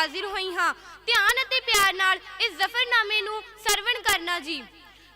ਹਾਜ਼ਰ ਹੋਈ ਹਾਂ। ਧਿਆਨ ਅਤੇ ਪਿਆਰ ਨਾਲ ਇਸ ਜ਼ਫਰਨਾਮੇ ਨੂੰ ਸਰਵਣ ਕਰਨਾ ਜੀ।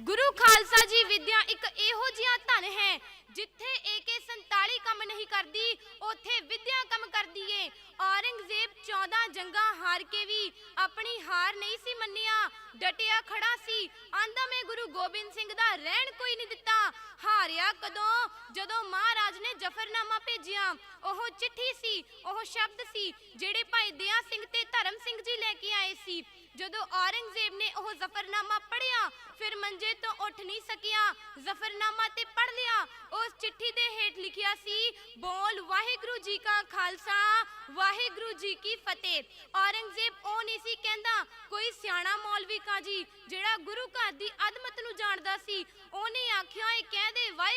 ਗੁਰੂ ਖਾਲਸਾ ਜੀ ਵਿਦਿਆ ਇੱਕ ਇਹੋ ਜਿਹਾ ਧਨ ਹੈ, ਜਿੱਥੇ AK47 ਕੰਮ ਨਹੀਂ ਕਰਦੀ, ਉੱਥੇ ਵਿਦਿਆ ਕੰਮ ਕਰਦੀ ਏ। ਔਰੰਗਜ਼ੇਬ 14 ਜੰਗਾਂ ਹਾਰ ਕੇ ਵੀ ਆਪਣੀ ਹਾਰ ਨਹੀਂ ਸੀ ਮੰਨਿਆ। ਡਟਿਆ ਖੜਾ ਸੀ। ਆਂਦਾ ਮੈਂ ਗੁਰੂ ਗੋਬਿੰਦ ਸਿੰਘ ਦਾ ਰਹਿਣ ਕੋਈ ਨਹੀਂ ਦਿੱਤਾ। ਹਾਰਿਆ ਕਦੋਂ? ਜਦੋਂ ਮਹਾਰਾਜ ਨੇ ਜਫਰਨਾਮਾ ਭੇਜਿਆ, ਉਹ ਚਿੱਠੀ ਸੀ, ਉਹ ਸ਼ਬਦ ਸੀ, ਜਿਹੜੇ ਭਾਈ ਦਇਆ ਸਿੰਘ ਤੇ ਧਰਮ ਸਿੰਘ ਜੀ ਲੈ ਕੇ ਆਏ ਸੀ। ਜਦੋਂ ਔਰੰਗਜ਼ੇਬ ਨੇ ਉਹ ਜ਼ਫਰਨਾਮਾ ਪੜ੍ਹਿਆ, ਫਿਰ ਮੰਜੇ ਤੋਂ ਉੱਠ ਨਹੀਂ ਸਕਿਆ, ਜ਼ਫਰਨਾਮਾ ਤੇ ਪੜ੍ਹ ਲਿਆ। ਉਸ ਚਿੱਠੀ ਦੇ ਹੇਠ ਲਿਖਿਆ ਸੀ, ਬੋਲ ਵਾਹਿਗੁਰੂ ਜੀ ਕਾ ਖਾਲਸਾ, ਵਾਹਿਗੁਰੂ ਜੀ ਕੀ ਫਤਿਹ। ਔਰੰਗਜ਼ੇਬ ਉਹ ਨਹੀਂ ਸੀ ਕਹਿੰਦਾ, ਕੋਈ ਸਿਆਣਾ ਮੌਲਵੀ ਕਾਜੀ, ਜਿਹੜਾ ਗੁਰੂ ਘਰ ਦੀ ਅਦਮਤ ਨੂੰ ਜਾਣਦਾ ਸੀ, ਉਹਨੇ ਆਖਿਆ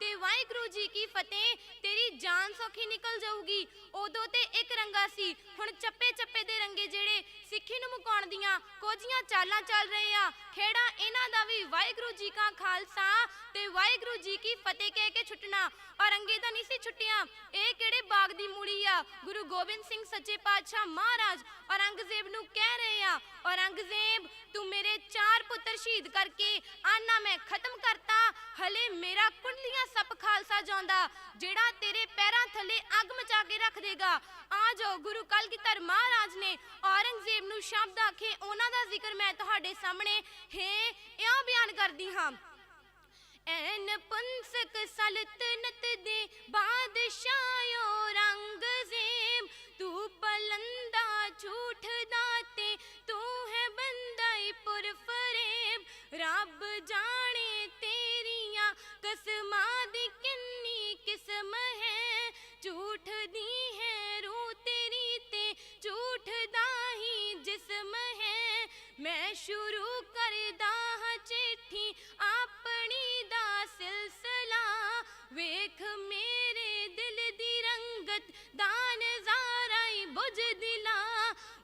ਤੇ ਵਾਹਿਗੁਰੂ ਜੀ ਕੀ ਫਤਿਹ, ਤੇਰੀ ਜਾਨ ਸੌਖੀ ਨਿਕਲ ਜਾਊਗੀ। ਉਦੋਂ ਤੇ ਇੱਕ ਰੰਗਾ ਸੀ, ਹੁਣ ਚੱਪੇ ਚੱਪੇ ਦੇ ਰੰਗੇ ਜਿਹੜੇ ਸਿੱਖੀ ਨੂੰ ਮੁਕਾਉਣ ਦੀਆਂ ਕੋਝੀਆਂ ਚਾਲਾਂ ਚੱਲ ਰਹੇ ਆ। ਖੇੜਾ ਇਹਨਾਂ ਦਾ ਵੀ ਵਾਹਿਗੁਰੂ ਜੀ ਕਾ ਖਾਲਸਾ ਤੇ ਵਾਹਿਗੁਰੂ ਜੀ ਕੀ ਫਤਿਹ ਕਹਿ ਕੇ ਛੁੱਟਣਾ। ਔਰੰਗੇ ਦਾ ਨਹੀਂ ਸੀ ਛੁੱਟਿਆ, ਇਹ ਕਿਹੜੇ ਬਾਗ ਦੀ ਮੂੜੀ ਆ? ਗੁਰੂ ਗੋਬਿੰਦ ਸਿੰਘ ਸੱਚੇ ਪਾਤਸ਼ਾਹ ਮਹਾਰਾਜ ਔਰੰਗਜ਼ੇਬ ਨੂੰ ਕਹਿ ਰਹੇ ਆ, ਔਰੰਗਜ਼ੇਬ, ਤੂੰ ਮੇਰੇ ਚਾਰ ਪੁੱਤਰ ਸ਼ਹੀਦ ਕਰਕੇ ਆਨਾ ਮੈਂ ਖਤਮ ਕਰਤਾ, ਹਲੇ ਮੇਰਾ ਕੁੰਡਲੀਆਂ ਸੱਪ ਖਾਲਸਾ ਜਾਂਦਾ ਜਿਹੜਾ ਤੇਰੇ ਪੈਰਾਂ ਥੱਲੇ ਅੱਗ ਮਚਾ ਕੇ ਰੱਖ ਦੇਗਾ। ਆ ਜਾਓ, ਗੁਰੂ ਕਲਗੀਧਰ ਮਹਾਰਾਜ ਨੇ ਔਰੰਗਜ਼ੇਬ ਨੂੰ ਸ਼ਬਦ ਆਖੇ। ਉਹਨਾਂ ਦਾ ਜ਼ਿਕਰ ਮੈਂ ਤੁਹਾਡੇ ਸਾਹਮਣੇ, ਹੈ, ਇਉਂ ਬਿਆਨ ਕਰਦੀ ਹਾਂ। ਐਨ ਪੁੰਸਕ ਸਲਤਨਤ ਦੇ ਬਾਦਸ਼ਾਹੋ ਮੈਂ ਸ਼ੁਰੂ ਕਰਦਾ ਹਾਂ ਚਿੱਠੀ, ਆਪਣੀ ਦਾ ਸਿਲਸਿਲਾ। ਵੇਖ ਮੇਰੇ ਦਿਲ ਦੀ ਰੰਗਤ ਦਾ ਨਜ਼ਾਰਾ ਹੀ ਬੁਝ ਦਿਲਾ।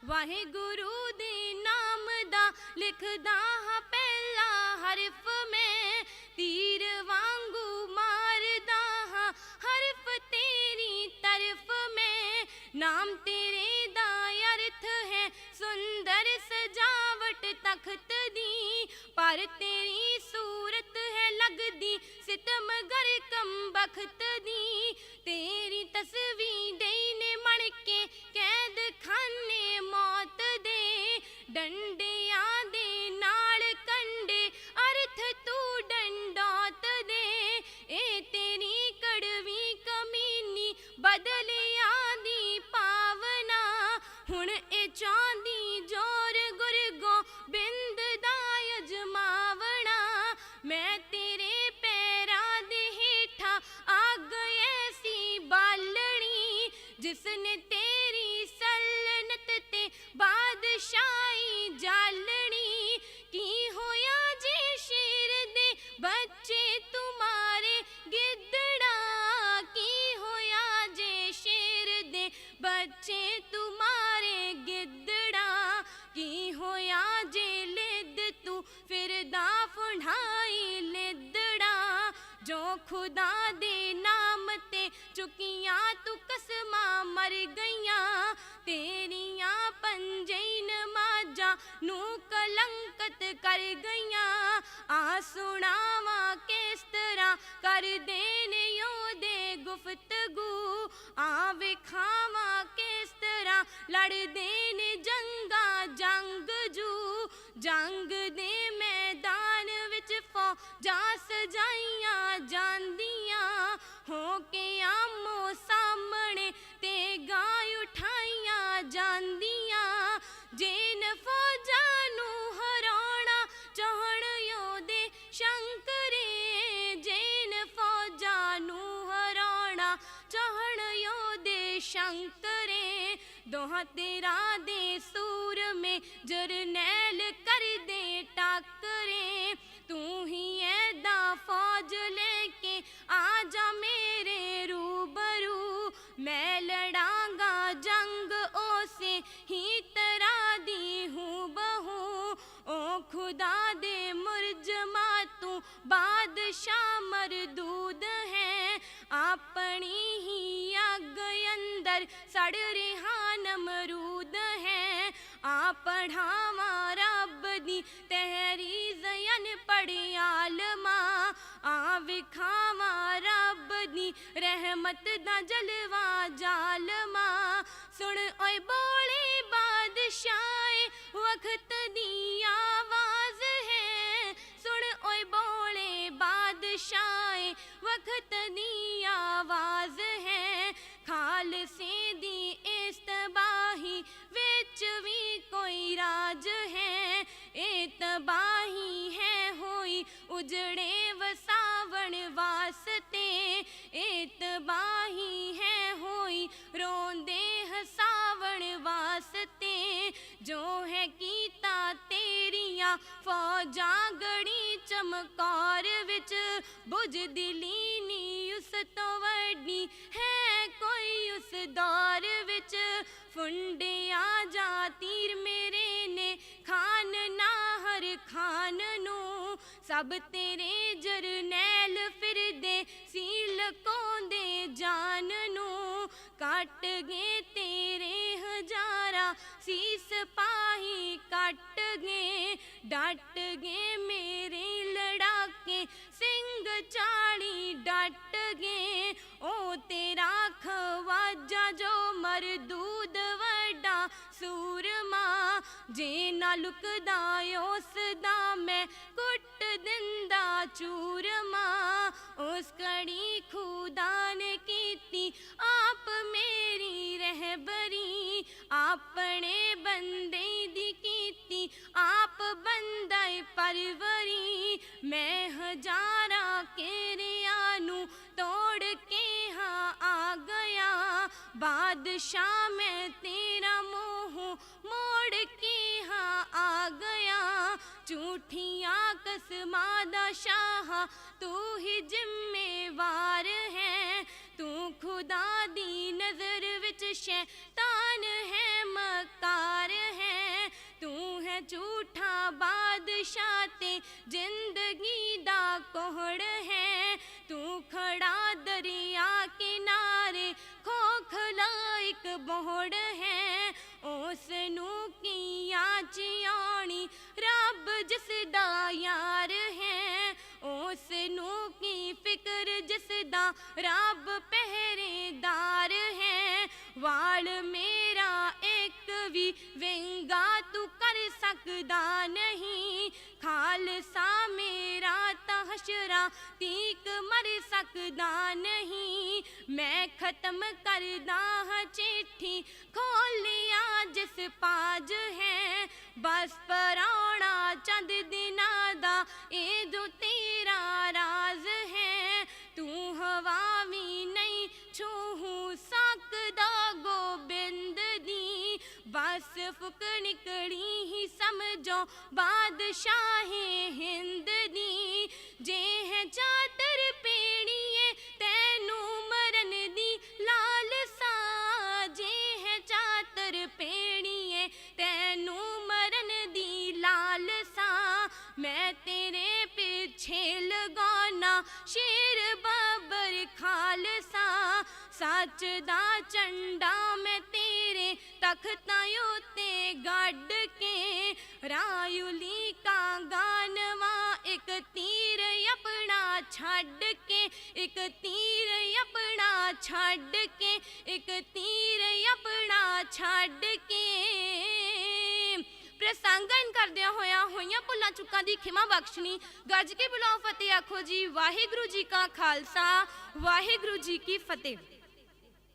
ਵਾਹਿਗੁਰੂ ਦੇ ਨਾਮ ਦਾ ਲਿਖਦਾ ਹਾਂ ਪਹਿਲਾ ਹਰਫ ਮੈਂ। ਤੀਰ ਵਾਂਗੂ ਮਾਰਦਾ ਹਾਂ ਹਰਫ ਤੇਰੀ ਤਰਫ ਮੈਂ। ਨਾਮ ਤੇਰੇ ਤਖਤ ਦੀ, ਪਰ ਤੇਰੀ ਸੂਰਤ ਹੈ ਲੱਗਦੀ। ਸਿਤਮਗਰ ਕਮ ਬਖਤ ਦੀ, ਤੇਰੀ ਤਸਵੀਰ ਦੇ ਨੇ ਮਣ ਕੇ ਕੈਦ ਖਾਨੇ ਮੌਤ ਦੇ। ਡੰਡੇ ਖੁਦਾ ਦੇ ਨਾਮ ਤੇ ਚੁਕੀਆਂ ਤੂੰ ਕਸਮਾਂ ਮਰ ਗਈਆਂ। ਤੇਰੀਆਂ ਪੰਜੇ ਨਮਾਜ਼ਾਂ ਨੂੰ ਕਲੰਕਤ ਕਰ ਗਈਆਂ। ਆ ਸੁਣਾਵਾ ਕਿਸ ਤਰ੍ਹਾਂ ਕਰਦੇ ਨੇ ਉਹਦੇ ਗੁਫ਼ਤਗੂ? ਆ ਵਿਖਾਵਾ ਕਿਸ ਤਰ੍ਹਾਂ ਲੜਦੇ ਨੇ ਜੰਗਾ ਜੰਗ ਜੂ? ਜੰਗ ਦੇ ਮੈਦਾਨ ਵਿੱਚ ਫੌਜਾਂ ਸਜਾਈਆਂ ਦੋਹਾਂ ਤੇਰਾ ਦੇ ਸੂਰ ਮੇ ਜਰਨੈਲ ਕਰਦੇ ਟੱਕਰੇ ਤੂੰ ਹੀ ਐਦਾ ਫੌਜ ਲੈ ਕੇ ਆ ਜਾ ਮੇਰੇ ਰੂਬਰੂ ਮੈਂ ਲੜਾਂਗਾ ਜੰਗ ਉਸੇ ਹੀ ਤਰ੍ਹਾਂ ਦੀ ਹੂੰ ਬਹੂ ਓ ਖੁਦਾ ਦੇ ਮੁਰਜਮਾ ਤੂੰ ਬਾਦਸ਼ਾਹ ਮਰਦੂਦ ਹੈ ਆਪਣੀ ਹੀ ਅੱਗ ਅੰਦਰ ਸੜ ਰਿਹਾ ਨਮ ਪੜਾਵਾਂ ਰੱਬ ਦੀ ਤਹਿਰੀ ਜ਼ਯਨ ਪੜਿਆਲਮਾ ਆ ਵਿਖਾਵਾਂ ਰੱਬ ਦੀ ਰਹਿਮਤ ਦਾ ਜਲਵਾ ਜਾਲਮਾ ਸੁਣ ਓਏ ਬੋਲੇ ਬਾਦਸ਼ਾਏ ਵਕਤ ਦੀ ਆਵਾਜ਼ ਹੈ ਸੁਣ ਓਏ ਬੋਲੇ ਬਾਦਸ਼ਾਏ ਵਕਤ ਦੀ ਆਵਾਜ਼ ਹੈ ਖਾਲਸੇ ਦੀ ਵਿੱਚ ਵੀ ਕੋਈ ਰਾਜ ਹੈ, ਇਹ ਤਬਾਹੀ ਹੈ ਹੋਈ ਉਜੜੇ ਵਸਾਵਣ ਵਾਸਤੇ। ਇਹ ਤਬਾਹੀ ਹੈ ਹੋਈ ਰੋਂਦੇ ਹਸਾਵਣ ਵਾਸਤੇ। ਜੋ ਹੈ ਕੀਤਾ ਤੇਰੀਆਂ ਫੌਜਾਂ ਗੜੀ ਚਮਕੌਰ ਵਿੱਚ, ਬੁਝ ਦਿਲੀ ਨੀ ਉਸ ਤੋਂ ਵੱਡੀ ਕੋਈ ਉਸ ਦੌਰ ਵਿੱਚ ਫੁੰਡਿਆ ਜਾ ਤੀਰ ਮੇਰੇ ਨੇ, ਖਾਨ ਨਾ ਹਰ ਖਾਨ ਨੂੰ। ਸਭ ਤੇਰੇ ਜਰਨੈਲ ਫਿਰਦੇ ਸੀ ਲਕੋਂਦੇ ਜਾਨ ਨੂੰ। ਕੱਟ ਗਏ ਤੇਰੇ ਹਜ਼ਾਰਾਂ, ਸ਼ੀਸ ਸਿਪਾਹੀ ਕੱਟ ਗਏ, ਡਟ ਗਏ ਮੇਰੇ ਲੜਾਕੇ ਸਿੰਘ ਚਾੜੀ ਡਟ ਗਏ। ਉਹ ਤੇਰਾ ਖਵਾਜਾ ਜੋ ਮਰਦੂਦ ਵੱਡਾ ਸੂਰਮਾ, ਜੇ ਨਾ ਲੁਕਦਾ ਉਸ ਦਾ ਮੈਂ ਕੁੱਟ ਦਿੰਦਾ ਚੂਰਮਾ। ਉਸ ਕੜੀ ਖੁਦਾ ਨੇ ਕੀਤੀ ਆਪ ਮੇਰੀ ਰਹਿਬਰੀ, ਆਪਣੇ ਬੰਦੇ ਦੀ ਕੀਤੀ ਆਪ ਬੰਦਾਈ ਪਰਵਰੀ। ਮੈਂ ਹਜ਼ਾਰਾਂ ਕੇਰਿਆਂ ਨੂੰ ਤੋੜ ਕੇ ਹਾਂ ਆ ਗਿਆ ਬਾਦਸ਼ਾਹ ਮੈਂ ਤੇਰਾ ਮੂੰਹ ਮੋੜ ਕੇ ਹਾਂ ਆ ਗਿਆ ਝੂਠੀਆਂ ਕਸਮਾਂ ਦਾ ਸ਼ਾਹ ਤੂੰ ਹੀ ਜ਼ਿੰਮੇਵਾਰ ਹੈ ਤੂੰ ਖੁਦਾ ਦੀ ਨਜ਼ਰ ਵਿੱਚ ਸ਼ੈਤਾਨ ਹੈ ਮਕਾਰ ਹੈ ਤੂੰ ਹੈ ਝੂਠਾ ਬਾਦਸ਼ਾਹ ਤੇ ਜ਼ਿੰਦਗੀ ਦਾ ਕੋਹੜ ਹੈ ਤੂੰ ਖੜਾ ਦਰਿਆ ਕਿਨਾਰੇ ਖੋਖਲਾ ਇੱਕ ਬੋੜ ਹੈ ਉਸ ਨੂੰ ਕੀਆਂ ਚਿਆਣੀ ਰੱਬ ਜਿਸ ਦਾ ਯਾਰ ਹੈ ਉਸ ਨੂੰ ਕੀ ਫਿਕਰ ਜਿਸ ਦਾ ਰੱਬ ਪਹਿਰੇਦਾਰ ਹੈ ਵਾਲ ਮੇਰਾ ਇੱਕ ਵੀ ਵਿੰਗਾ ਤੂੰ ਕਰ ਸਕਦਾ ਨਹੀਂ ਖਾਲਸਾ ਮੇਰਾ ਤਾਂ ਹਸ਼ਰਾ ਤੀਕ ਮਰ ਸਕਦਾ ਨਹੀਂ ਮੈਂ ਖਤਮ ਕਰਦਾ ਹਾਂ ਚਿੱਠੀ ਖੋਲਿਆ ਜਿਸ ਪਾਜ ਹੈ ਬਸ ਪਰਾਉਣਾ ਚੰਦ ਦਿਨਾਂ ਦਾ ਇਹ ਜੋ ਤੇਰਾ ਰਾਜ਼ ਹੈ ਤੂੰ ਹਵਾ ਵੀ ਨਹੀਂ ਛੂਹ ਸਕਦਾ ਗੋਬਿੰਦ ਦੀ ਬਸ ਸ਼ੇਰ ਬਾਬਰ ਖਾਲਸਾ, ਸੱਚ ਦਾ ਝੰਡਾ ਮੈਂ ਤੇਰੇ ਤਖਤਾਂ ਉੱਤੇ ਗੱਡ ਕੇ ਰਾਯੁਲੀ ਕਾ ਗਾਨਵਾ, ਇੱਕ ਤੀਰ ਆਪਣਾ ਛੱਡ ਕੇ, ਇੱਕ ਤੀਰ ਆਪਣਾ ਛੱਡ ਕੇ, ਇੱਕ ਤੀਰ ਆਪਣਾ ਛੱਡ ਕੇ। ਪ੍ਰਸੰਗਨ ਕਰਦਿਆਂ ਹੋਇਆਂ ਹੋਈਆਂ ਭੁੱਲਾਂ ਚੁੱਕਾਂ ਦੀ ਖਿਮਾ ਬਖਸ਼ਣੀ। ਗੱਜ ਕੇ ਬੁਲਾਓ ਫਤਿਹ ਆਖੋ ਜੀ, ਵਾਹਿਗੁਰੂ ਜੀ ਕਾ ਖਾਲਸਾ, ਵਾਹਿਗੁਰੂ ਜੀ ਕੀ ਫਤਿਹ।